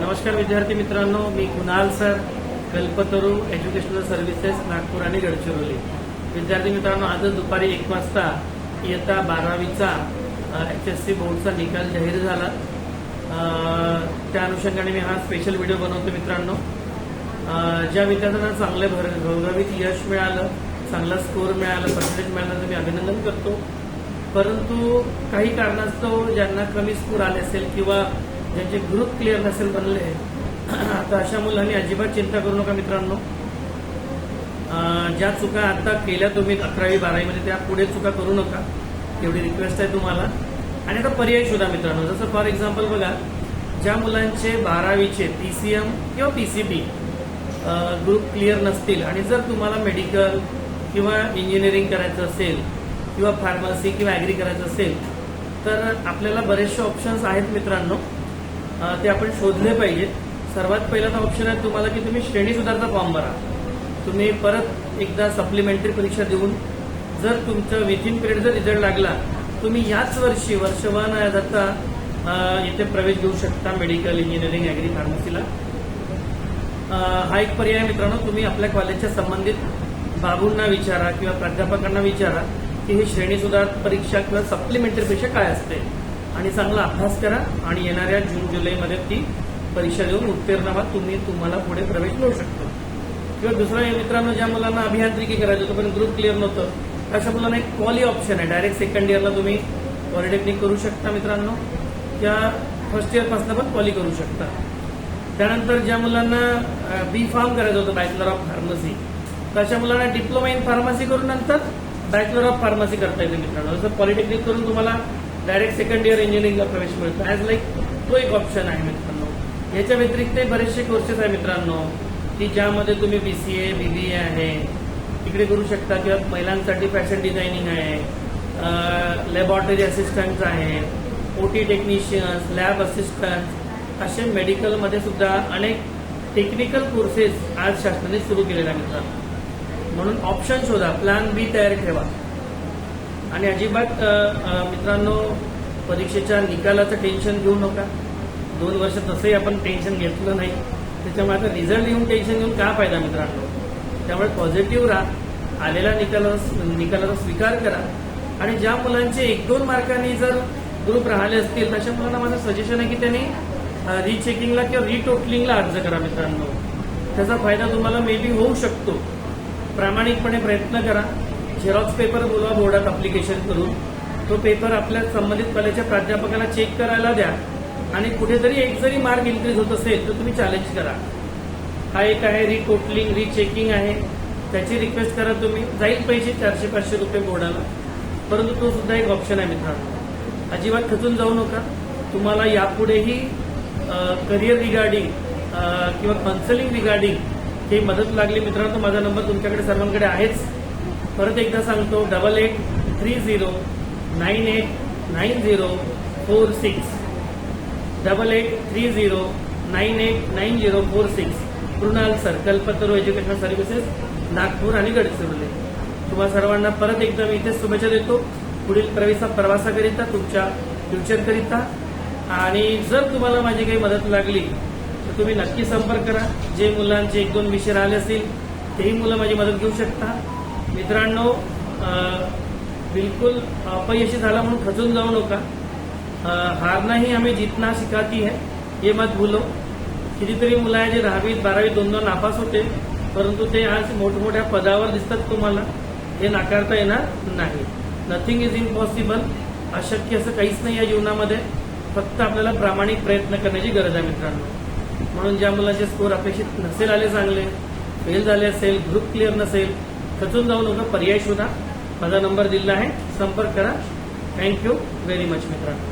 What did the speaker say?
नमस्कार विद्यार्थी मित्रांनो मी Kunal sir Kalpataru educational services Nagpur आणि गडचिरोली. विद्यार्थी मित्रांनो आजच दुपारी एक वाजता इयत्ता बारावीचा एच एस सी बोर्डचा निकाल जाहीर झाला. त्या अनुषंगाने मी हा स्पेशल व्हिडिओ बनवतो मित्रांनो. ज्या विद्यार्थ्यांना चांगले भर घवघवीत यश मिळालं चांगला स्कोर मिळाला पर्सेंटेज मिळालं तर मी अभिनंदन करतो. परंतु काही कारणास्तव ज्यांना कमी स्कोर आले असेल किंवा ज्यांचे ग्रुप क्लिअर नसेल बनले तर अशा मुलांनी अजिबात चिंता करू नका मित्रांनो. ज्या चुका आता केल्या तुम्ही अकरावी बारावीमध्ये त्या पुढे चुका करू नका. एवढी रिक्वेस्ट आहे तुम्हाला. आणि आता पर्याय शोधा मित्रांनो. जसं फॉर एक्झाम्पल बघा ज्या मुलांचे बारावीचे पीसीएम किंवा पीसीबी ग्रुप क्लिअर नसतील आणि जर तुम्हाला मेडिकल किंवा इंजिनिअरिंग करायचं असेल किंवा फार्मसी किंवा ॲग्री करायचं असेल तर आपल्याला बरेचसे ऑप्शन्स आहेत मित्रांनो. ते आपण शोधले पाहिजेत. सर्वात पहिला ऑप्शन आहे तुम्हाला की तुम्ही श्रेणी सुधारचा फॉर्म भरा. तुम्ही परत एकदा सप्लिमेंटरी परीक्षा देऊन जर तुमचं विथिन पिरियड जर रिझल्ट लागला तुम्ही याच वर्षी वर्ष वन जाता इथे प्रवेश घेऊ शकता मेडिकल इंजिनिअरिंग ॲग्री फार्मसीला हा एक पर्याय मित्रांनो तुम्ही आपल्या कॉलेजच्या संबंधित बाबूंना विचारा किंवा प्राध्यापकांना विचारा की ही श्रेणी सुधार परीक्षा किंवा सप्लिमेंटरी परीक्षा काय असते. आणि चांगला अभ्यास करा आणि येणाऱ्या जून जुलैमध्ये ती परीक्षा देऊन उत्तीर्ण व्हा तुम्ही तुम्हाला पुढे प्रवेश मिळू शकतो. किंवा दुसरा मित्रांनो ज्या मुलांना अभियांत्रिकी करायचं होतं पण ग्रुप क्लिअर नव्हतं अशा मुलांना एक पॉली ऑप्शन आहे. डायरेक्ट सेकंड इयरला तुम्ही पॉलिटेक्निक करू शकता मित्रांनो. किंवा फर्स्ट इयरपासून पण पॉली करू शकता. त्यानंतर ज्या मुलांना बी फार्म करायचं होतं बॅचलर ऑफ फार्मसी तर अशा मुलांना डिप्लोमा इन फार्मसी करून नंतर बॅचलर ऑफ फार्मसी करता येते मित्रांनो. जसं पॉलिटेक्निक करून तुम्हाला डायरेक्ट सेकंड इयर इंजिनिअरिंगला प्रवेश मिळतो. ॲज लाईक तो एक ऑप्शन आहे मित्रांनो. याच्या व्यतिरिक्त बरेचसे कोर्सेस आहे मित्रांनो. की ज्यामध्ये तुम्ही बी सी ए बी बी ए आहे. तिकडे करू शकता किंवा महिलांसाठी फॅशन डिझायनिंग आहे. लॅबॉरेटरी असिस्टंट आहे. O T technicians lab assistant असे मेडिकलमध्ये सुद्धा अनेक टेक्निकल कोर्सेस आज शासनाने सुरू केलेले आहेत मित्रांनो. म्हणून ऑप्शन शोधा. प्लॅन बी तयार ठेवा. आणि अजिबात मित्रांनो परीक्षेच्या निकालाचं टेन्शन घेऊ नका. दोन वर्ष तसंही आपण टेन्शन घेतलं नाही. त्याच्यामुळे आता रिझल्ट येऊन टेन्शन घेऊन का फायदा मित्रांनो? त्यामुळे पॉझिटिव्ह राहा. आलेल्या निकाला निकालाचा स्वीकार करा. आणि ज्या मुलांचे एक दोन मार्कांनी जर ग्रुप राहिले असतील तशा मुलांना माझं सजेशन आहे की त्यांनी रिचेकिंगला किंवा रिटोटलिंगला अर्ज करा मित्रांनो. त्याचा फायदा तुम्हाला मे बी होऊ शकतो. प्रामाणिकपणे प्रयत्न करा. झेरॉक्स पेपर बोलवा बोर्डात अप्लिकेशन करून. तो पेपर आपल्या संबंधित कॉलेजच्या प्राध्यापकाला चेक करायला द्या. आणि कुठेतरी एक जरी मार्क इन्क्रीज होत असेल तर तुम्ही चॅलेंज करा. हा एक आहे रिटोटलिंग रिचेकिंग आहे. त्याची रिक्वेस्ट करा तुम्ही. जाईल पैसे चारशे पाचशे रुपये बोर्डाला. परंतु तो सुद्धा एक ऑप्शन आहे मित्रांनो. अजिबात खचून जाऊ नका. तुम्हाला यापुढेही करिअर रिगार्डिंग किंवा कन्सलिंग रिगार्डिंग हे मदत लागली मित्रांनो. माझा नंबर तुमच्याकडे सर्वांकडे आहेच. परत एकदा सांगतो double eight three zero nine eight nine zero four six double eight three zero nine eight nine zero four six Krunal sir Kalpataru educational services Nagpur आणि गडचिरोली. तुम्हा सर्वांना परत एकदा मी इथे शुभेच्छा देतो. पुढील प्रवेशा प्रवासाकरिता तुमच्या फ्युचरकरिता. आणि जर तुम्हाला माझी काही मदत लागली तर तुम्ही नक्की संपर्क करा. जे मुलांचे एक दोन विषय राहिले असतील तेही मुलं माझी मदत घेऊ शकता. मित्रांनो बिलकुल अपयशी झाला म्हणून खचून जाऊ नका. हारणंही हारना ही हमें जीतना सिखाती है ये मत भूलो. कितीतरी मुलं आहे जे दहावीत बारावीत दोन दोन नापास होते परंतु ते आज मोठमोठ्या पदावर दिसतात तुम्हाला. हे नाकारता येणार नाही. नथिंग इज इम्पॉसिबल अशक्य असं काहीच नाही या जीवनामध्ये. फक्त आपल्याला प्रामाणिक प्रयत्न करण्याची गरज आहे मित्रांनो. म्हणून ज्या मुलाचे स्कोर अपेक्षित नसेल आले चांगले फेल झाले असेल ग्रुप क्लिअर नसेल खचून जाऊ नका पर्याय शोधा. माझा नंबर दिला आहे. संपर्क करा. थँक्यू व्हेरी मच मित्रांनो.